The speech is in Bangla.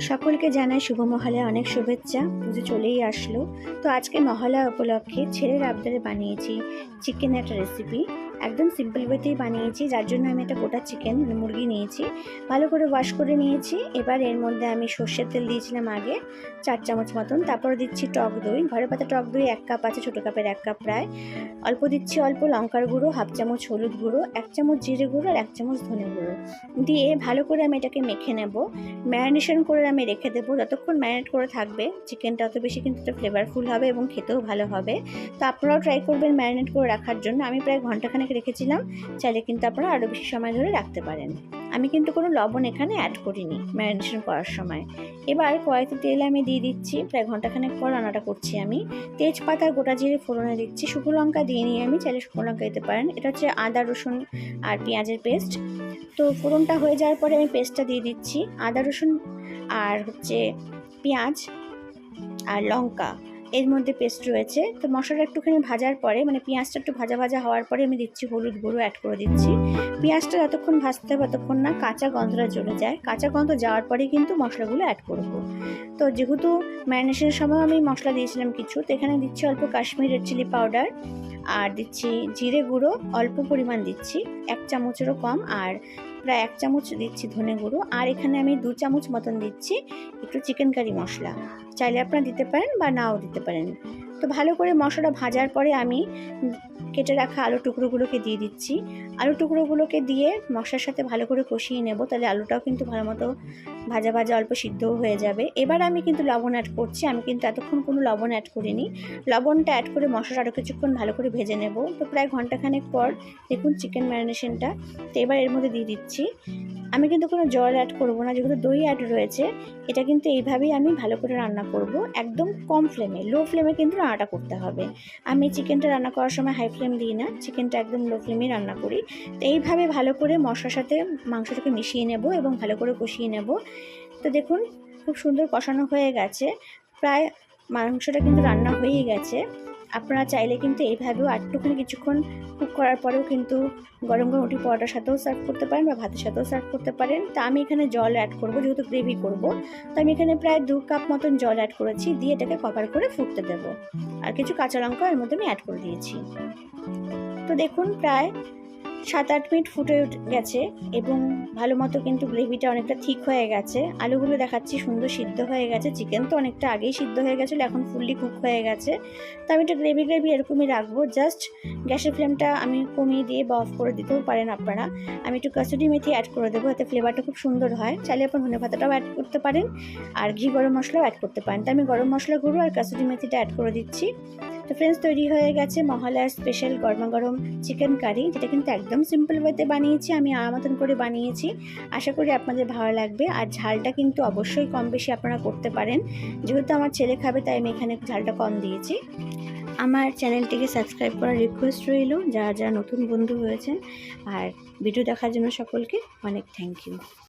সকলকে জানাই শুভ মহালয়া, অনেক শুভেচ্ছা। পুজো চলেই আসলো। তো আজকে মহালয়া উপলক্ষে ছেলের আবদারে বানিয়েছি চিকেন একটা রেসিপি একদম সিম্পল ওয়েতেই বানিয়েছি। যার জন্য আমি একটা গোটা চিকেন মানে মুরগি নিয়েছি। ভালো করে ওয়াশ করে নিয়েছি। এবার এর মধ্যে আমি সর্ষের তেল দিয়েছিলাম আগে, চার চামচ মতন। তারপর দিচ্ছি টক দই। ঘরে পাতা টক দই এক কাপ আছে, ছোটো কাপের এক কাপ প্রায়। অল্প দিচ্ছি অল্প লঙ্কার গুঁড়ো, হাফ চামচ হলুদ গুঁড়ো, এক চামচ জিরে গুঁড়ো আর এক চামচ ধনে গুঁড়ো। দিয়ে ভালো করে আমি এটাকে মেখে নেব। ম্যারিনেশন করে আমি রেখে দেবো। যতক্ষণ ম্যারিনেট করে থাকবে চিকেনটা অত বেশি কিন্তু ফ্লেভারফুল হবে এবং খেতেও ভালো হবে। তো আপনারাও ট্রাই করবেন ম্যারিনেট করে রাখার জন্য। আমি প্রায় ঘন্টাখানেক রেখেছিলাম, চাইলে কিন্তু আপনারা আরও বেশি সময় ধরে রাখতে পারেন। আমি কিন্তু কোনো লবণ এখানে অ্যাড করিনি ম্যারিনেশন করার সময়। এবার কড়াইতে তেল আমি দিয়ে দিচ্ছি, প্রায় ঘন্টাখানেক পর রান্নাটা করছি আমি। তেজপাতা, গোটা জিরে, ফোড়নে দিচ্ছি। শুকনো লঙ্কা দিয়ে নিয়ে আমি চাইলে শুকনো লঙ্কা দিতে পারেন। এটা হচ্ছে আদা, রসুন আর পেঁয়াজের পেস্ট তো ফোড়নটা হয়ে যাওয়ার পরে আমি পেস্টটা দিয়ে দিচ্ছি। আদা, রসুন আর হচ্ছে পেঁয়াজ আর লঙ্কা। এর মধ্যে পেস্ট রয়েছে। তো মশলাটা একটুখানি ভাজার পরে মানে পেঁয়াজটা একটু ভাজা ভাজা হওয়ার পরে আমি দিচ্ছি হলুদ গুঁড়ো অ্যাড করে দিচ্ছি। পেঁয়াজটা যতক্ষণ ভাজতে হবে ততক্ষণ না কাঁচা গন্ধটা চলে যায়। কাঁচা গন্ধ যাওয়ার পরেই কিন্তু মশলাগুলো অ্যাড করব। তো যেহেতু ম্যারিনেশনের সময় আমি মশলা দিয়েছিলাম কিছু, তো এখানে দিচ্ছি অল্প কাশ্মীরের চিলি পাউডার আর দিচ্ছি জিরে গুঁড়ো, অল্প পরিমাণ দিচ্ছি, এক চামচেরও কম, আর প্রায় এক চামচ দিচ্ছি ধনে গুঁড়ো, আর এখানে আমি দু চামচ মতন দিচ্ছি একটু চিকেন কারি মশলা। চাইলে আপনারা দিতে পারেন বা নাও দিতে পারেন। তো ভালো করে মশলাটা ভাজার পরে আমি কেটে রাখা আলু টুকরোগুলোকে দিয়ে দিচ্ছি। আলু টুকরোগুলোকে দিয়ে মশলার সাথে ভালো করে কষিয়ে নেব, তাহলে আলুটাও কিন্তু ভালো মতো ভাজা ভাজা অল্প সিদ্ধও হয়ে যাবে। এবার আমি কিন্তু লবণ অ্যাড করছি। আমি কিন্তু এতক্ষণ কোনো লবণ অ্যাড করিনি। লবণটা অ্যাড করে মশলা আরও কিছুক্ষণ ভালো করে ভেজে নেব। তো প্রায় ঘন্টাখানেক পর দেখুন চিকেন ম্যারিনেশনটা তো এবার এর মধ্যে দিয়ে দিচ্ছি। আমি কিন্তু কোনো জল অ্যাড করব না। যেহেতু দই অ্যাড রয়েছে, এটা কিন্তু এইভাবেই আমি ভালো করে রান্না করব। একদম কম ফ্লেমে লো ফ্লেমে কিন্তু রান্নাটা করতে হবে। আমি চিকেনটা রান্না করার সময় হাই ফ্লেম দিই না। চিকেনটা একদম লো ফ্লেমেই রান্না করি। তো এইভাবে ভালো করে মশলার সাথে মাংসটাকে মিশিয়ে নেব এবং ভালো করে কষিয়ে নেব। তো দেখুন, খুব সুন্দর কষানো হয়ে গেছে। প্রায় মাংসটা কিন্তু রান্না হয়েই গেছে। আপনারা চাইলে কিন্তু এইভাবেও একটুখানি কিছুক্ষণ কুক করার পরেও কিন্তু গরম গরম রুটি পরোটার সাথেও সার্ভ করতে পারেন বা ভাতের সাথেও সার্ভ করতে পারেন। তা আমি এখানে জল অ্যাড করব, যেহেতু গ্রেভি করব। তো আমি এখানে প্রায় দু কাপ মতন জল অ্যাড করেছি, দিয়ে এটাকে কভার করে ফুটতে দেবো। আর কিছু কাঁচা লঙ্কা এর মধ্যে আমি অ্যাড করে দিয়েছি। তো দেখুন, প্রায় সাত আট মিনিট ফুটে গেছে এবং ভালো মতো কিন্তু গ্রেভিটা অনেকটা ঠিক হয়ে গেছে। আলুগুলো দেখাচ্ছি, সুন্দর সিদ্ধ হয়ে গেছে। চিকেন তো অনেকটা আগেই সিদ্ধ হয়ে গেছিল, এখন ফুললি কুক হয়ে গেছে। তো আমি একটু গ্রেভি গ্রেভি এরকমই রাখব, জাস্ট গ্যাসের ফ্লেমটা আমি কমিয়ে দিয়ে বা অফ করে দিতেও পারেন আপনারা। আমি একটু কাসুরি মেথি অ্যাড করে দেবো, এতে ফ্লেভারটা খুব সুন্দর হয়। চাইলে আপনার ধনে পাতাটাও অ্যাড করতে পারেন, আর ঘি গরম মশলাও অ্যাড করতে পারেন। তো আমি গরম মশলা গুঁড়ো আর কাসুরি মেথিটা অ্যাড করে দিচ্ছি। তো ফ্রেন্ডস তৈরি হয়ে গেছে মহালয়ার স্পেশাল গরমা গরম চিকেন কারি যেটা কিন্তু একদম সিম্পল ওয়েতে বানিয়েছি, আমি আমার মতন করে বানিয়েছি। আশা করি আপনাদের ভালো লাগবে। আর ঝালটা কিন্তু অবশ্যই কম বেশি আপনারা করতে পারেন। যেহেতু আমার ছেলে খাবে, তাই আমি এখানে ঝালটা কম দিয়েছি। আমার চ্যানেলটিকে সাবস্ক্রাইব করার রিকোয়েস্ট রইল, যারা যারা নতুন বন্ধু হয়েছেন। আর ভিডিও দেখার জন্য সকলকে অনেক থ্যাংক ইউ